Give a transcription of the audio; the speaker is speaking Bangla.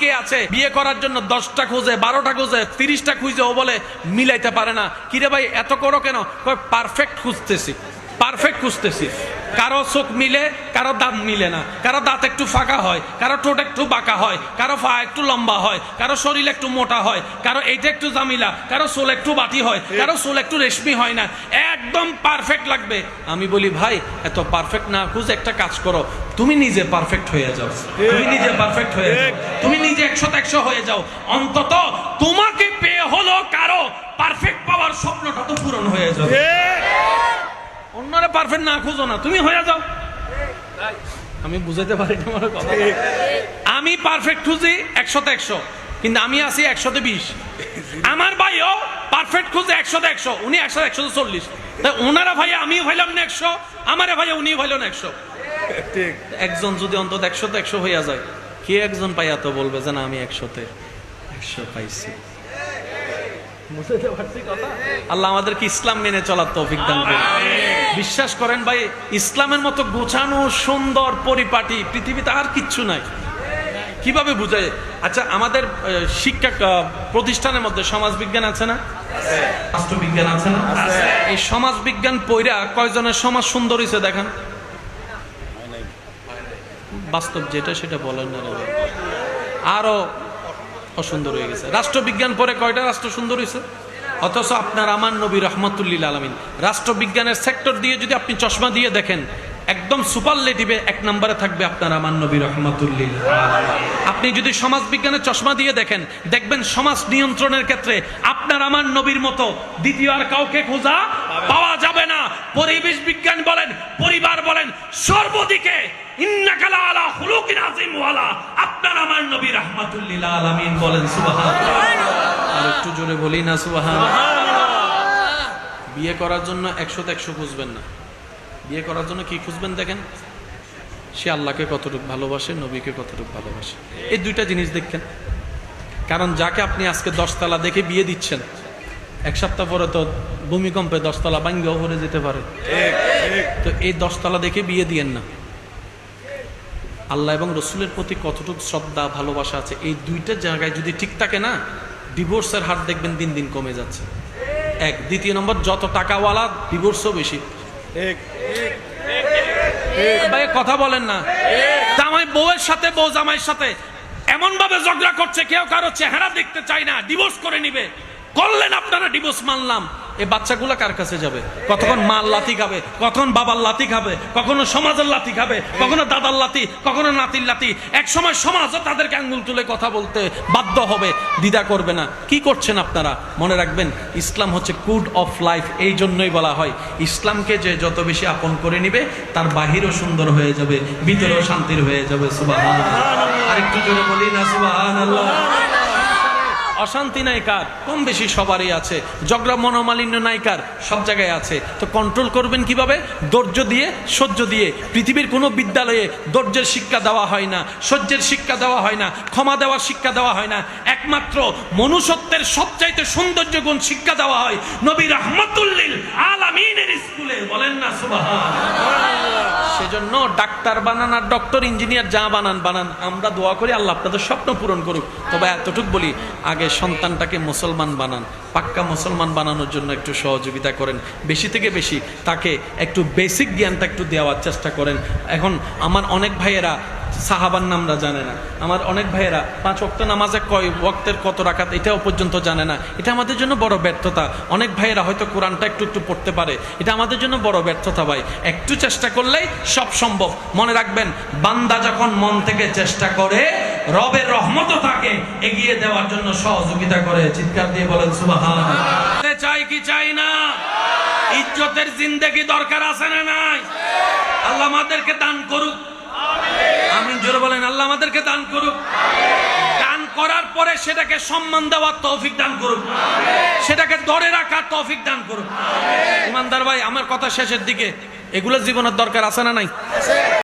অনেকে আছে? বিয়ে করার জন্য দশটা খুঁজে, বারোটা খুঁজে, তিরিশটা খুঁজে ও বলে মিলাইতে পারে না। কিরে ভাই, এত করো কেন? পারফেক্ট খুঁজতেছি। পারফেক্ট খুঁজতেছি। কারও চোখ মিলে, কারও দাঁত মিলে না। কারও দাঁত একটু ফাঁকা হয়, কারও ঠোঁট একটু বাঁকা হয়, কারও পা একটু লম্বা হয়, কারও শরীর একটু মোটা হয়, কারও এইটা একটু জামিলা, কারও চুল একটু বাটি হয়, কারও চুল একটু রেশমি হয় না। একদম পারফেক্ট লাগবে। আমি বলি, ভাই, এত পারফেক্ট না, খুঁজে একটা কাজ করো। তুমি নিজে পারফেক্ট হয়ে যাও। তুমি নিজে পারফেক্ট হয়ে যাও। তুমি নিজে একশো একশো হয়ে যাও। অন্তত তোমাকে পেয়ে হলো কারও পারফেক্ট পাওয়ার স্বপ্নটা তো পূরণ হয়ে যাবে। অন্যরা পারফেক্ট না খুঁজো না। তুমি হয়ে যাও। আমি বুঝাইতে পারি তোমার কথা। আমি পারফেক্ট খুঁজি একশোতে একশো কিন্তু আমি আছি একশোতে বিশ। আমার ভাইও পারফেক্ট খুঁজে একশোতে একশো উনি একশো একশোতে চল্লিশ। তাই ওনারা ভাই আমিও ভাইলাম না একশো আমারে ভাই উনিও ভাইলেন একশো। একজন যদি অন্তত একশোতে একশো হইয়া যায় কে একজন পাইয়া তো বলবে যে না আমি একশোতে একশো পাইছি? বুঝতে পারছি কথা? আল্লাহ আমাদেরকে ইসলাম মেনে চলার তৌফিক দান করুন। বিশ্বাস করেন ভাই ইসলামের মতো গোছানো সুন্দর পরিপাটি পৃথিবীতে আর কিচ্ছু নাই। কীভাবে বুঝায়? আচ্ছা আমাদের শিক্ষা প্রতিষ্ঠানের মধ্যে সমাজ বিজ্ঞান আছে না? রাষ্ট্রবিজ্ঞান আছে না? এই সমাজ বিজ্ঞান পইরা কয়জনের সমাজ সুন্দর হয়েছে দেখেন। বাস্তব যেটা সেটা বলেন না আরও অসুন্দর হয়ে গেছে। রাষ্ট্রবিজ্ঞান পরে কয়টা রাষ্ট্র সুন্দর হয়েছে? অথচ আপনার আমার নবী রহমতুল্লিল আলমিন। রাষ্ট্রবিজ্ঞানের সেক্টর দিয়ে যদি আপনি চশমা দিয়ে দেখেন, একদম সুপারলেটিভে এক নম্বরে থাকবে আপনার আমার নবী রহমতুল্লিল আপনি যদি সমাজ বিজ্ঞানের চশমা দিয়ে দেখেন, দেখবেন সমাজ নিয়ন্ত্রণের ক্ষেত্রে আপনার আমার নবীর মতো দ্বিতীয় আর কাউকে খোঁজা পাওয়া যাবে না। পরিবেশ বিজ্ঞান বলেন, পরিবার সর্বদিকে আপনার আমার নবী রাহমাতুল্লিল আলামিন বলেন একটু জোরে বলি না সুবহানাল্লাহ। বিয়ে করার জন্য একশো একশো খুঁজবেন না। বিয়ে করার জন্য কি খুঁজবেন দেখেন? সে আল্লাহকে কতটুকু ভালোবাসে নবীকে কতটুকু ভালোবাসে। এই দুইটা জিনিস দেখেন। কারণ যাকে আপনি আজকে দশতলা দেখে বিয়ে দিচ্ছেন এক সপ্তাহ পরে তো ভূমিকম্পে দশতলা ভাঙ্গেও পড়ে যেতে পারে। তো এই দশতলা দেখে বিয়ে দিয়েন না। আল্লাহ এবং রসুলের প্রতি কতটুকু শ্রদ্ধা ভালোবাসা আছে এই দুইটা জায়গায় যদি ঠিক থাকে না ডিভোর্সের হার দেখবেন দিন দিন কমে যাচ্ছে। এক। দ্বিতীয় নম্বর যত টাকাওয়ালা ডিভোর্সও বেশি। ভাই কথা বলেন না। জামাই বউয়ের সাথে বউ জামাইয়ের সাথে এমন ভাবে ঝগড়া করছে কেউ কারও চেহারা দেখতে চায় না ডিভোর্স করে নিবে। করলেন আপনারা ডিভোর্স মানলাম। এই বাচ্চাগুলো কার কাছে যাবে? কতক্ষণ মার লাথি খাবে? কখন বাবার লাথি খাবে? কখনো সমাজের লাথি খাবে? কখনো দাদার লাথি? কখনো নাতির লাথি? এক সময় সমাজও তাদেরকে আঙ্গুল তুলে কথা বলতে বাধ্য হবে। দ্বিধা করবে না। কি করছেন আপনারা? মনে রাখবেন, ইসলাম হচ্ছে কুড অফ লাইফ, এই জন্যই বলা হয়। ইসলামকে যে যত বেশি আপন করে নিবে, তার বাহিরও সুন্দর হয়ে যাবে, ভিতরেও শান্তির হয়ে যাবে। সুবাহ আরেকটু জোরে বলি না সুবাহ অশান্তি নাই কার কম বেশি সবারই আছে। ঝগড়া মনোমালিন্য নাই কার সব জায়গায় আছে। তো কন্ট্রোল করবেন কীভাবে? ধৈর্য দিয়ে, সহ্য দিয়ে। পৃথিবীর কোনো বিদ্যালয়ে ধৈর্যের শিক্ষা দেওয়া হয় না, সহ্যের শিক্ষা দেওয়া হয় না, ক্ষমা দেওয়ার শিক্ষা দেওয়া হয় না। একমাত্র মনুষ্যত্বের সবচাইতে সৌন্দর্য গুণ শিক্ষা দেওয়া হয় নবী রহমতুল্লিল আলামিনের স্কুলে। বলেন না সুবহান সেজন্য ডাক্তার বানান আর ডক্টর ইঞ্জিনিয়ার যা বানান বানান। আমরা দোয়া করি আল্লাহ আপনাদের স্বপ্ন পূরণ করুক। তবে এতটুক বলি আগে সন্তানটাকে মুসলমান বানান পাক্কা মুসলমান বানানোর জন্য একটু সহযোগিতা করেন। বেশি থেকে বেশি তাকে একটু বেসিক জ্ঞানটা একটু দেওয়ার চেষ্টা করেন। এখন আমার অনেক ভাইয়েরা সাহাবার নামরা জানে না। আমার অনেক ভাইয়েরা পাঁচ ওয়াক্ত নামাজে কয় ওয়াক্তের কত রাখাত এটাও পর্যন্ত জানে না। এটা আমাদের জন্য বড় ব্যর্থতা। অনেক ভাইয়েরা হয়তো কোরআনটা একটু একটু পড়তে পারে। এটা আমাদের জন্য বড় ব্যর্থতা ভাই। একটু চেষ্টা করলেই সব সম্ভব। মনে রাখবেন, বান্দা যখন মন থেকে চেষ্টা করে, রবের রহমতও তাকে এগিয়ে দেওয়ার জন্য সহযোগিতা করে। চিৎকার দিয়ে বলেন সুবাহান চাই কি চাই না? ইজ্জতের জিন্দেগি দরকার আছে না নাই? আল্লাহ আমাদেরকে দান করুক। আল্লাহ আমাদেরকে দান করুক। দান করার পরে সেটাকে সম্মান দেওয়ার তৌফিক দান করুক। সেটাকে ধরে রাখার তৌফিক দান করুক। ইমানদার ভাই, আমার কথা শেষের দিকে। এগুলো জীবনের দরকার আছে না নাই?